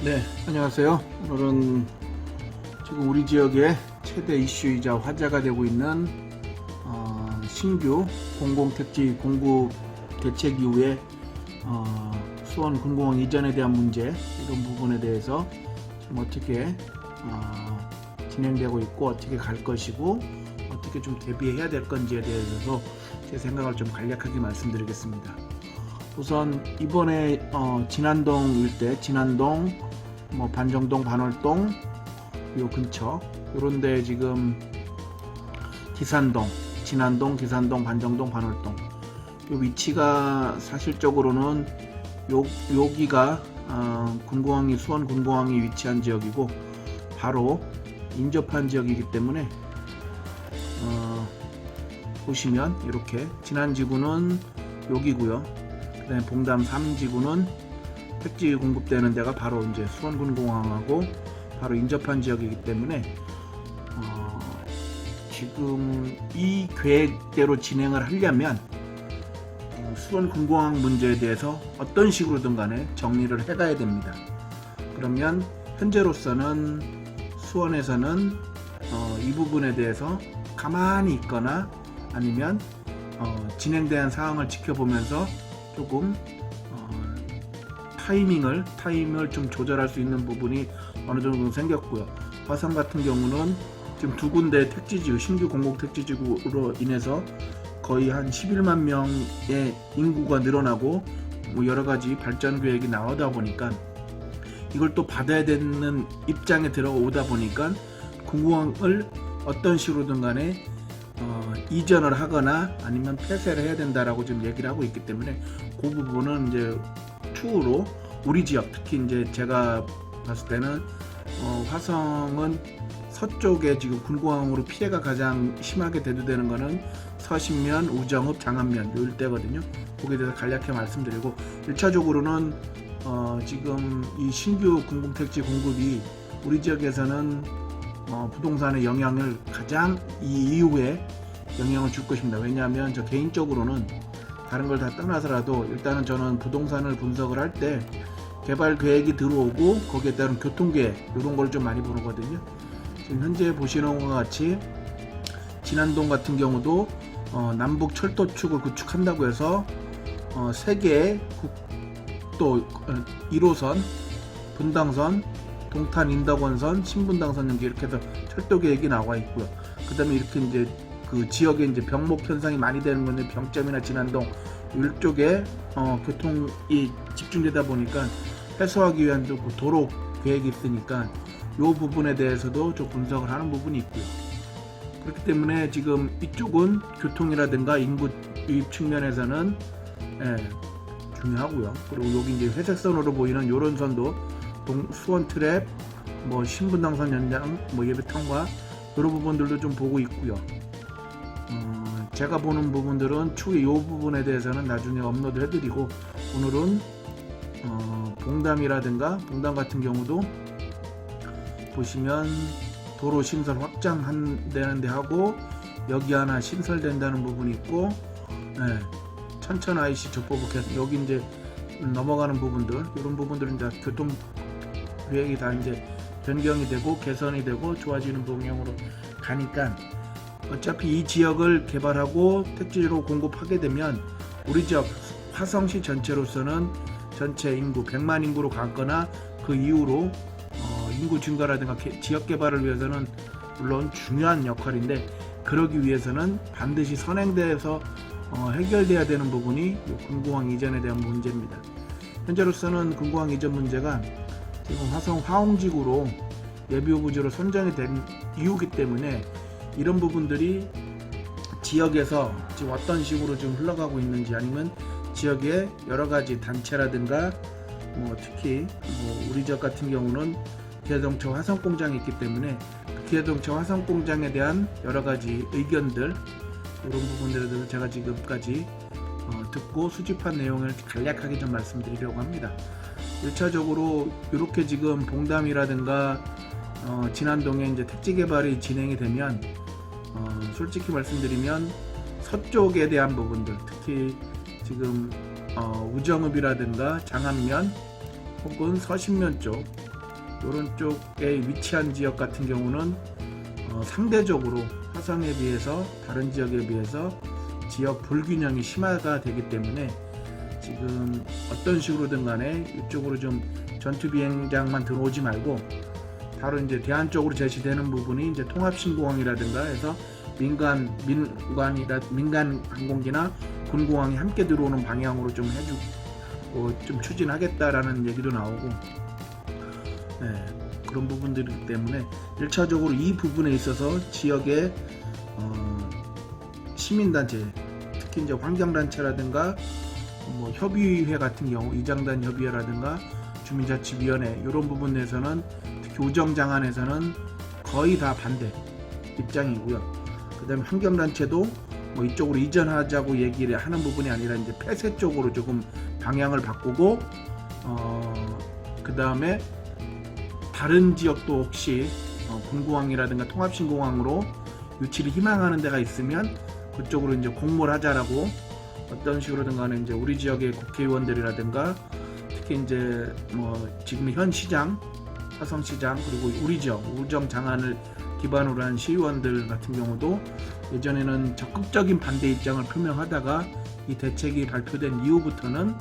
네, 안녕하세요. 오늘은 지금 우리 지역의 최대 이슈이자 화제가 되고 있는 어, 신규 공공택지 공급 대책 이후에 어, 수원 군공항 이전에 대한 문제 이런 부분에 대해서 지금 어떻게 어, 진행되고 있고 어떻게 갈 것이고 어떻게 좀 대비해야 될 건지에 대해서 제 생각을 좀 간략하게 말씀드리겠습니다. 우선 이번에 어, 진안동 일대 진안동 뭐 반정동 반월동 요 근처 요런데 지금 기산동 진안동 기산동 반정동 반월동 요 위치가 사실적으로는 요 여기가 어, 군공항이 수원 군공항이 위치한 지역이고 바로 인접한 지역이기 때문에 어, 보시면 이렇게 진안 지구는 여기고요. 그다음에 봉담 3지구는 택지 공급되는 데가 바로 이제 수원군공항하고 바로 인접한 지역이기 때문에 어, 지금 이 계획대로 진행을 하려면 어, 수원군공항 문제에 대해서 어떤 식으로든 간에 정리를 해가야 됩니다. 그러면 현재로서는 수원에서는 어, 이 부분에 대해서 가만히 있거나 아니면 어, 진행된 상황을 지켜보면서 조금 어, 타이밍을 타임을 좀 조절할 수 있는 부분이 어느 정도 생겼고요. 화성 같은 경우는 지금 두 군데 택지지구 신규 공공 택지지구로 인해서 거의 한 11만 명의 인구가 늘어나고 뭐 여러 가지 발전 계획이 나오다 보니까 이걸 또 받아야 되는 입장에 들어오다 보니까 공공항을 어떤 식으로든 간에 어, 이전을 하거나 아니면 폐쇄를 해야 된다라고 지금 얘기를 하고 있기 때문에 그 부분은 이제 추후로 우리 지역 특히 이제 제가 봤을 때는 어, 화성은 서쪽에 지금 군공항으로 피해가 가장 심하게 대두되는 거는 서신면, 우정읍, 장안면 요 일대거든요. 거기에 대해서 간략히 말씀드리고 1차적으로는 어, 지금 이 신규 공공택지 공급이 우리 지역에서는 어, 부동산의 영향을 가장 이 이후에 영향을 줄 것입니다. 왜냐하면 저 개인적으로는 다른 걸 다 떠나서라도 일단은 저는 부동산을 분석을 할 때 개발 계획이 들어오고 거기에 따른 교통 계획 이런 걸 좀 많이 보거든요. 지금 현재 보시는 것과 같이 진안동 같은 경우도 어, 남북 철도축을 구축한다고 해서 어, 세 개의 국도 어, 1호선, 분당선, 동탄 인덕원선, 신분당선 이렇게 해서 철도 계획이 나와 있고요. 그다음에 이렇게 이제 그 지역에 이제 병목 현상이 많이 되는 건데 병점이나 진안동 이쪽에 어, 교통이 집중되다 보니까 해소하기 위한 또 도로 계획이 있으니까 이 부분에 대해서도 좀 분석을 하는 부분이 있고요. 그렇기 때문에 지금 이쪽은 교통이라든가 인구 유입 측면에서는 예, 중요하고요. 그리고 여기 이제 회색선으로 보이는 이런 선도 동, 수원 트랩, 뭐 신분당선 연장, 뭐 예배탕과 이런 부분들도 좀 보고 있고요. 어, 제가 보는 부분들은 추후에 이 부분에 대해서는 나중에 업로드 해드리고 오늘은 어, 봉담이라든가 봉담 같은 경우도 보시면 도로 신설 확장한다는 데 하고 여기 하나 신설된다는 부분이 있고 예, 천천 IC 적보부 개선 여기 이제 넘어가는 부분들 이런 부분들은 이제 교통 계획이 다 이제 변경이 되고 개선이 되고 좋아지는 방향으로 가니까 어차피 이 지역을 개발하고 택지로 공급하게 되면 우리 지역 화성시 전체로서는 전체 인구 100만 인구로 갔거나 그 이후로 어, 인구 증가라든가 개- 지역 개발을 위해서는 물론 중요한 역할인데 그러기 위해서는 반드시 선행돼서 어, 해결돼야 되는 부분이 이 군공항 이전에 대한 문제입니다. 현재로서는 군공항 이전 문제가 지금 화성 화홍지구로 예비후보지로 선정이 된 이유기 때문에 이런 부분들이 지역에서 지금 어떤 식으로 지금 흘러가고 있는지 아니면 지역의 여러 가지 단체라든가 뭐 특히 뭐 우리 지역 같은 경우는 기아동체 화성 공장이 있기 때문에 그 기아동체 화성 공장에 대한 여러 가지 의견들 이런 부분들에 대해서 제가 지금까지 어, 듣고 수집한 내용을 간략하게 좀 말씀드리려고 합니다. 1차적으로 이렇게 지금 봉담이라든가 어, 진안동에 이제 택지 개발이 진행이 되면 어, 솔직히 말씀드리면 서쪽에 대한 부분들 특히 지금 어, 우정읍이라든가 장안면 혹은 서신면 쪽 이런 쪽에 위치한 지역 같은 경우는 어, 상대적으로 화성에 비해서 다른 지역에 비해서 지역 불균형이 심화가 되기 때문에 지금 어떤 식으로든 간에 이쪽으로 좀 전투 비행장만 들어오지 말고 바로 이제 대안 쪽으로 제시되는 부분이 이제 통합신공항이라든가 해서 민간 민간이라 민간 항공기나 군공항이 함께 들어오는 방향으로 좀 해주고 어, 좀 추진하겠다라는 얘기도 나오고 네, 그런 부분들이기 때문에 1차적으로 이 부분에 있어서 지역의 어, 시민단체 특히 이제 환경단체라든가 뭐 협의회 같은 경우 이장단 협의회라든가 주민자치위원회 이런 부분에서는 특히 우정장안에서는 거의 다 반대 입장이고요. 그다음에 환경단체도 뭐 이쪽으로 이전하자고 얘기를 하는 부분이 아니라 이제 폐쇄 쪽으로 조금 방향을 바꾸고 어 그다음에 다른 지역도 혹시 어, 군공항이라든가 통합신공항으로 유치를 희망하는 데가 있으면 그쪽으로 이제 공모를 하자라고 어떤 식으로든 간에 이제 우리 지역의 국회의원들이라든가 특히 이제 뭐 지금 현 시장 화성시장 그리고 우리 지역 우정 장안을 기반으로 한 시의원들 같은 경우도 예전에는 적극적인 반대 입장을 표명하다가 이 대책이 발표된 이후부터는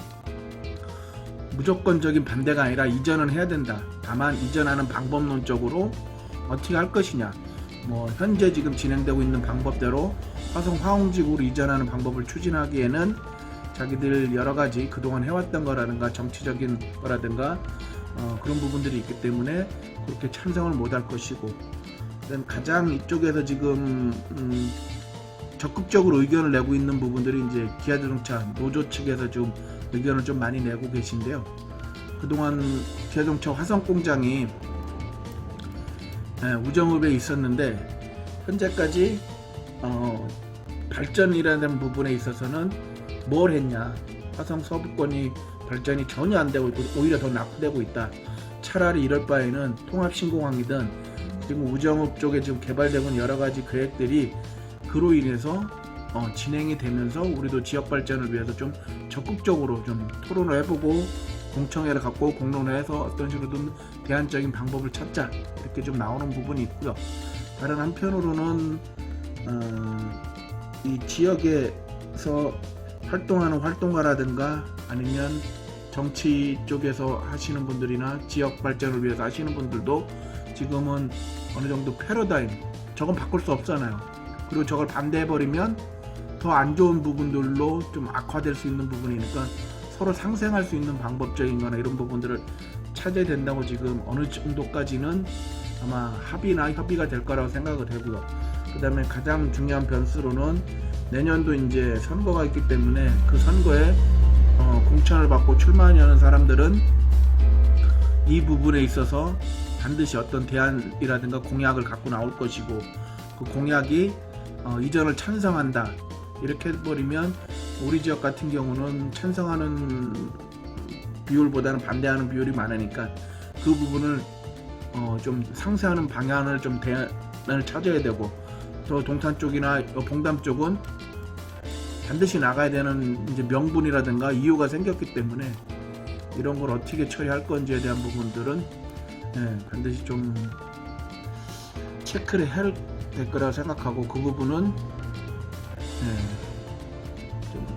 무조건적인 반대가 아니라 이전은 해야 된다. 다만 이전하는 방법론적으로 어떻게 할 것이냐. 뭐 현재 지금 진행되고 있는 방법대로 화성 화홍지구로 이전하는 방법을 추진하기에는 자기들 여러 가지 그동안 해왔던 거라든가 정치적인 거라든가 어, 그런 부분들이 있기 때문에 그렇게 찬성을 못할 것이고 가장 이쪽에서 지금 음, 적극적으로 의견을 내고 있는 부분들이 이제 기아자동차 노조 측에서 좀 의견을 좀 많이 내고 계신데요. 그동안 기아자동차 화성 공장이 예, 우정읍에 있었는데 현재까지 어, 발전이라는 부분에 있어서는 뭘 했냐 화성 서부권이 발전이 전혀 안 되고 있고 오히려 더 낙후되고 있다. 차라리 이럴 바에는 통합신공항이든 지금 우정읍 쪽에 지금 개발되고 있는 여러 가지 계획들이 그로 인해서 어, 진행이 되면서 우리도 지역 발전을 위해서 좀 적극적으로 좀 토론을 해보고 공청회를 갖고 공론화해서 어떤 식으로든 대안적인 방법을 찾자 이렇게 좀 나오는 부분이 있고요. 다른 한편으로는 어, 이 지역에서 활동하는 활동가라든가 아니면 정치 쪽에서 하시는 분들이나 지역 발전을 위해서 하시는 분들도 지금은 어느 정도 패러다임 저건 바꿀 수 없잖아요. 그리고 저걸 반대해 버리면 더 안 좋은 부분들로 좀 악화될 수 있는 부분이니까 서로 상생할 수 있는 방법적인 거나 이런 부분들을 찾아야 된다고 지금 어느 정도까지는 아마 합의나 협의가 될 거라고 생각을 되고요. 그 다음에 가장 중요한 변수로는 내년도 이제 선거가 있기 때문에 그 선거에 어, 공천을 받고 출마하려는 사람들은 이 부분에 있어서 반드시 어떤 대안이라든가 공약을 갖고 나올 것이고 그 공약이 어, 이전을 찬성한다. 이렇게 해버리면 우리 지역 같은 경우는 찬성하는 비율보다는 반대하는 비율이 많으니까 그 부분을 어, 좀 상쇄하는 방향을 좀 대안을 찾아야 되고 또 동탄 쪽이나 봉담 쪽은 반드시 나가야 되는 이제 명분이라든가 이유가 생겼기 때문에 이런 걸 어떻게 처리할 건지에 대한 부분들은 예, 반드시 좀 체크를 해야 될 거라고 생각하고 그 부분은 예, 좀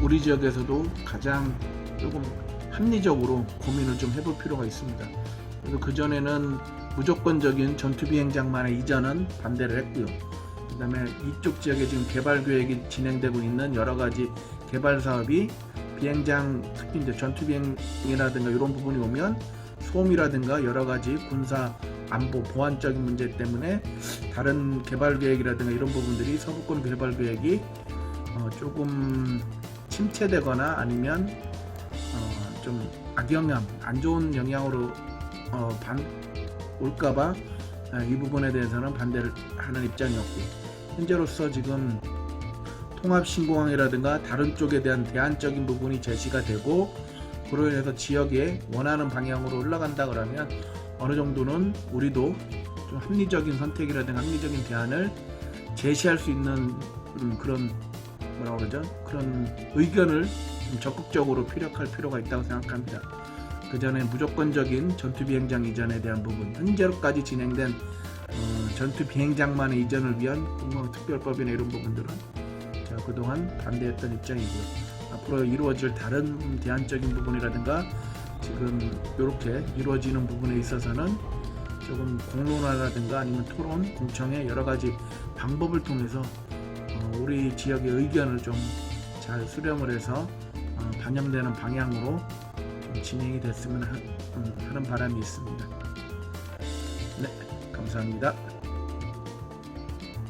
우리 지역에서도 가장 조금 합리적으로 고민을 좀 해볼 필요가 있습니다. 그래서 그 전에는 무조건적인 전투 비행장만의 이전은 반대를 했고요. 그다음에 이쪽 지역에 지금 개발 계획이 진행되고 있는 여러 가지 개발 사업이 비행장 특히 이제 전투 비행이라든가 이런 부분이 오면 소음이라든가 여러 가지 군사 안보 보안적인 문제 때문에 다른 개발 계획이라든가 이런 부분들이 서부권 개발 계획이 어, 조금 침체되거나 아니면 어, 좀 악영향 안 좋은 영향으로 어, 반 올까봐 아, 이 부분에 대해서는 반대를 하는 입장이었고요. 현재로서 지금 통합신공항이라든가 다른 쪽에 대한 대안적인 부분이 제시가 되고 그로 인해서 지역에 원하는 방향으로 흘러간다 그러면 어느 정도는 우리도 좀 합리적인 선택이라든가 합리적인 대안을 제시할 수 있는 음, 그런 뭐라 그러죠? 그런 의견을 좀 적극적으로 피력할 필요가 있다고 생각합니다. 그 전에 무조건적인 전투 비행장 이전에 대한 부분, 현재로까지 진행된 어, 전투 비행장만의 이전을 위한 공무특별법이나 이런 부분들은 제가 그동안 반대했던 입장이고요. 앞으로 이루어질 다른 대안적인 부분이라든가 지금 이렇게 이루어지는 부분에 있어서는 조금 공론화라든가 아니면 토론, 공청회 여러 가지 방법을 통해서 어, 우리 지역의 의견을 좀 잘 수렴을 해서 어, 반영되는 방향으로 좀 진행이 됐으면 하, 음, 하는 바람이 있습니다. 네, 감사합니다.